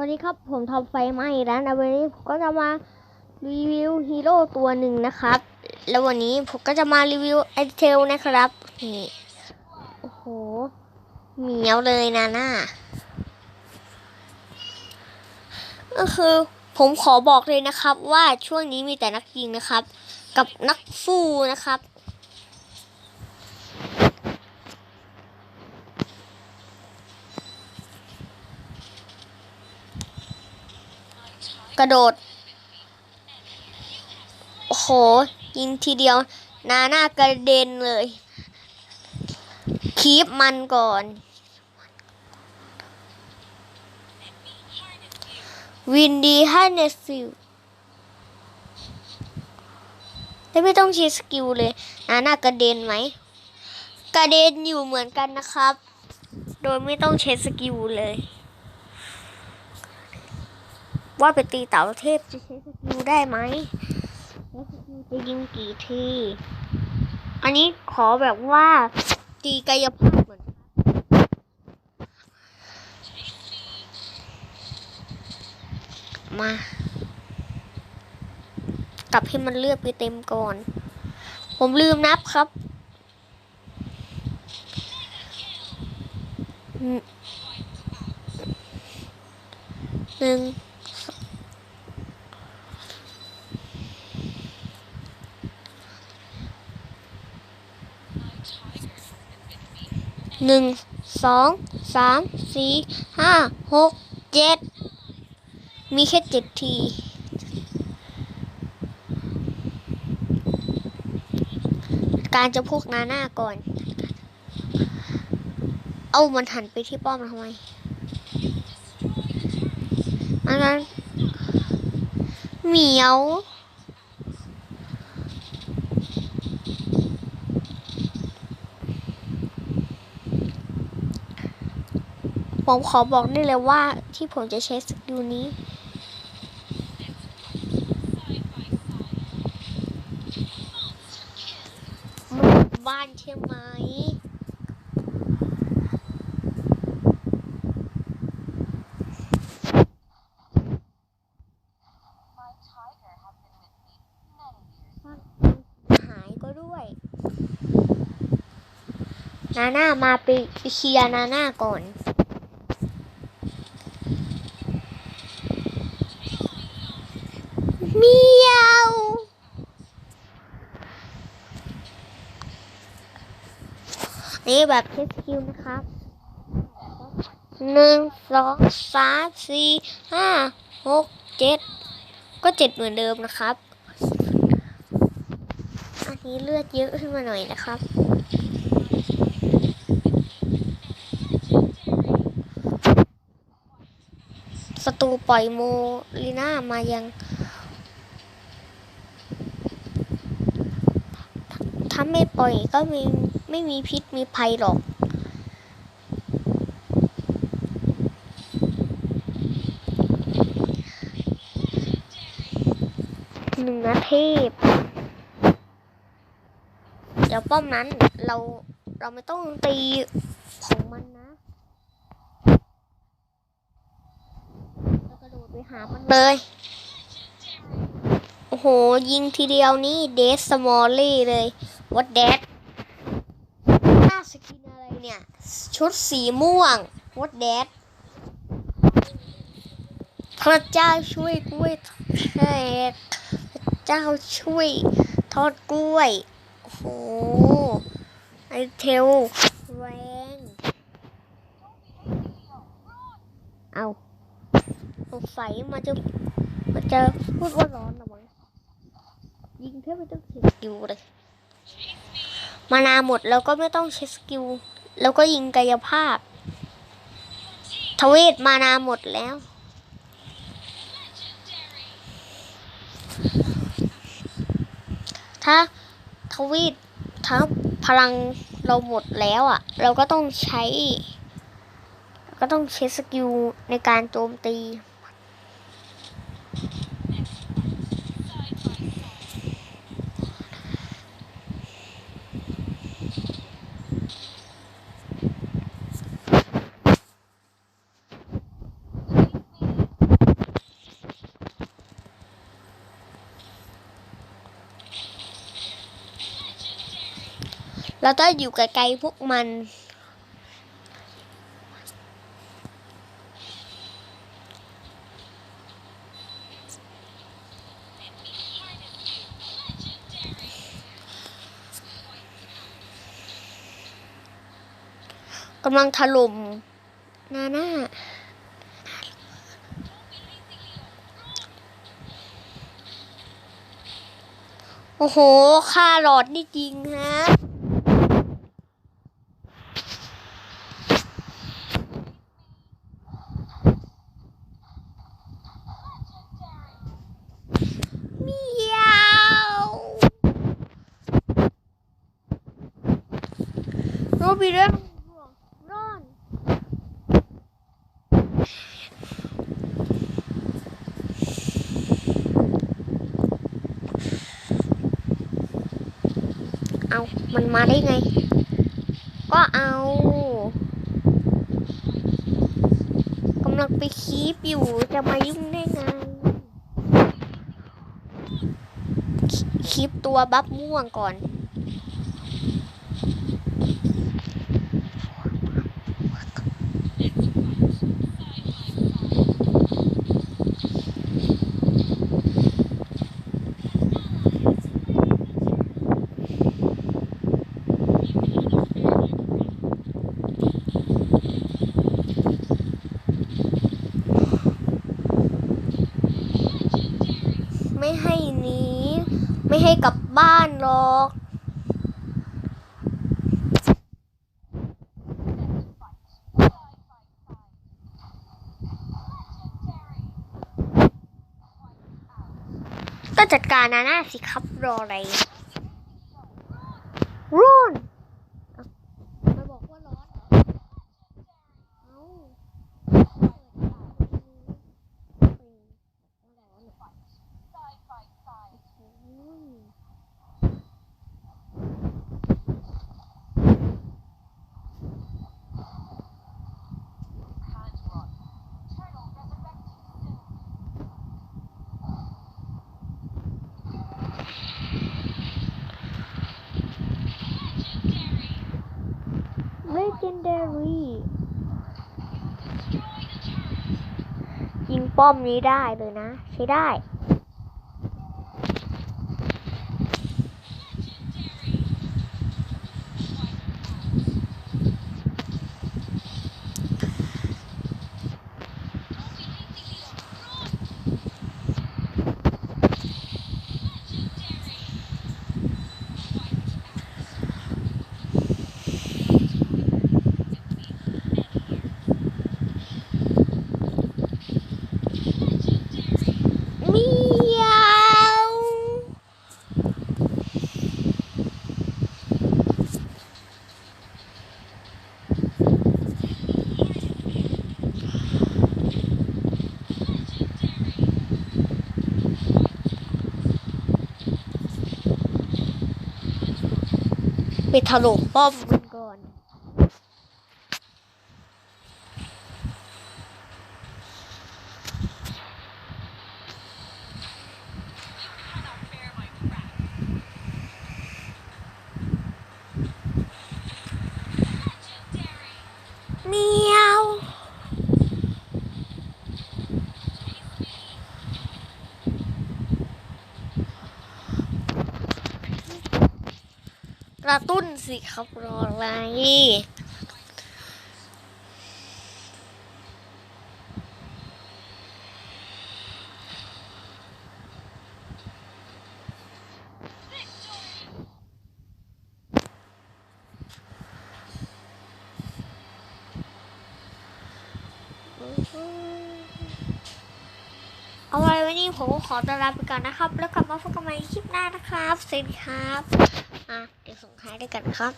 วัสดีครับผมทอมไฟไหม้แล้วนะวันนี้ผมก็จะมารีวิวฮีโร่ตัวหนึ่งนะครับ แล้ววันนี้ผมก็จะมารีวิวไอเทลนะครับนี่โอ้โหเหมียวเลยนะน่าก็คือผมขอบอกเลยนะครับว่าช่วงนี้มีแต่นักยิงนะครับ กับนักฟูนะครับ กระโดด โอ้โห ยิงทีเดียว นาหน้ากระเด็นเลย คีบมันก่อน วินดีให้เนสฟิลแต่ไม่ต้องช้สกิลเลย นาหน้ากระเด็นไหม กระเด็นอยู่เหมือนกันนะครับ โดยไม่ต้องใช้สกิลเลย ว่าไปตีเต่าเทพจะใช้สกิลได้ไหมใช้สกิลจะยิงกี่ที อันนี้ขอแบบว่าตีกายภาพเหมือนมากลับให้มันเลือดไปเต็มก่อน ผมลืมนับครับ หนึ่ง หนึ่งสองสามสี่ห้าหกเจ็ดมีแค่เจ็ดทีการจะพวกนาหน้าก่อน เอามันหันไปที่ป้อมทำไมอันนั้นเหมียว ผมขอบอกได้เลยว่าที่ผมจะใช้สกิลนี้มันบ้านใช่ไหมหายก็ด้วยนาน่ามาไปเคลียร์นาน่าก่อน เมียวนี่แบบเทสคิวนะครับหนึ่งสองสามสี่ห้าหกเจ็ดก็เจ็ดเหมือนเดิมนะครับ อันนี้เลือดเยอะขึ้นมาหน่อยนะครับศัตรูปล่อยโมลีน่ามายัง ถ้าไม่ปล่อยก็ม่ไม่มีพิษมีภัยหรอก หนึ่งนาเทพเดี๋ยวป้อมนั้นเราเราไม่ต้องตีของมันนะเรากระโดดไปหามันเลยโอ้โห ยิงทีเดียวนี่เดสสมอลลี่เลย วัดแดดหน้าสกินอะไรเนี่ย ชุดสีม่วงวัดแดดพระเจ้าช่วยกล้วยแขกพระเจ้าช่วยทอดกล้วย โอ้โห ไอเทลแรงเอาสงสัยมันจะมันจะพูดว่าร้อนนะมั้งยิงแค่ไม่ต้องใช้สกิลเลย มานาหมดแล้วก็ไม่ต้องใช้สกิล แล้วก็ยิงกายภาพ ทวีตมานาหมดแล้วถ้าทวีตทั้งพลังเราหมดแล้วอะ เราก็ต้องใช้ ก็ต้องใช้สกิลในการโจมตี เราต้องอยู่ไกลๆพวกมัน กำลังถล่มนาน่าโอ้โหค่าหลอดนี่จริงฮะ เมียว วีเรนร้อนเอามันมาได้ไงก็เอากำลังไปคีบอยู่ จะมายุ่งได้ไง คีคีบตัวบัฟม่วงก่อน ไม่ให้หนี ไม่ ให้กลับบ้านหรอกก็จัดการนาน่าสิครับรออะไรร้อนมาบอกว่าร้อนเหรอเอ้าอืม legendary ยิงป้อมนี้ได้เลยนะ ใช้ได้ เมียวไป ถล่มป้อมมันก่อน เมียวก ระตุ้นสิครับรออะไรเอาไว้วันนี้ผมขอตัวลาไปก่อนนะครับ แล้วกลับมาพบกันใหม่คลิปหน้านะครับสวัสดีครับอะ เดี๋ยวส่งท้ายด้วยกันครับ